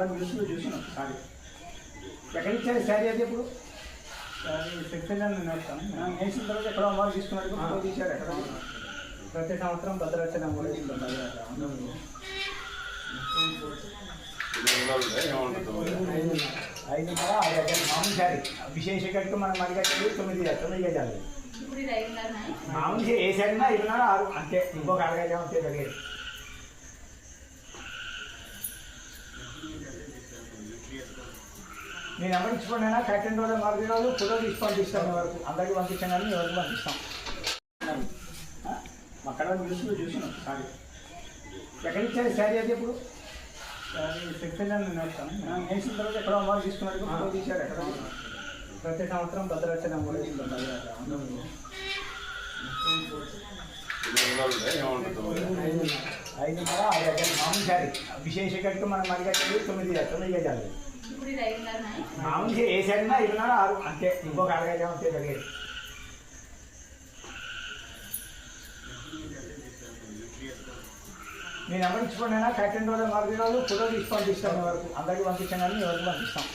అక్కడ న్యూస్లో చూసిన ఒకసారి ఎక్కడ ఇచ్చారు శారీ అది ఇప్పుడు సెక్షన్ నేసిన తర్వాత ఎక్కడ అమ్మవారు తీసుకున్నట్టు ఫోటో తీశారు ఎక్కడ? ప్రతి సంవత్సరం భద్రాచలం గంటలు మామూలు శారీ విశేష కట్టుకు మనం కట్టేది తొమ్మిది తొమ్మిది గజాలు? మామూలు ఏ శారీనా ఐదున్నర ఆరు అంతే. ఇంకొక అర గజం నేను ఎవరు ఇచ్చుకోండినా కట్టిన రోజు మరుది రోజు ఫోటో తీసి పంపిస్తాం మీ వరకు. అందరికి పంపించాం కానీ మీ వరకు పంపిస్తాం. ఆ? అక్కడ న్యూస్లో చూసిన ఒకసారి ఎక్కడ ఇచ్చారు శారీ అది ఇప్పుడు అది సెక్షన్ నేస్తాం ఆ, నేసిన తర్వాత ఎక్కడ అమ్మవారు తీసుకున్నట్టు ఫోటో తీశారు? ఎక్కడ? ప్రతి సంవత్సరం భద్రాచలం ఐదున్నర ఆరు మామూలు శారీ విశేష కట్టుకు మనం మడి కట్టేది తొమ్మిది తొమ్మిది గజాలు ఇప్పుడు ఇది ఐదున్నరనా? మామూలు చే- ఏ శారీనా ఐదున్నర ఆరు. అంతే. ఇంకొక అర ఉంటే అంతే తగ్గేది నేను ఎవరు ఇచ్చుకోండినా కట్టిన రోజు మరుది రోజు ఫోటో తీసి పంపిస్తాం మీ వరకు. అందరికీ పంపించాను కానీ మీ వరకు పంపిస్తాం.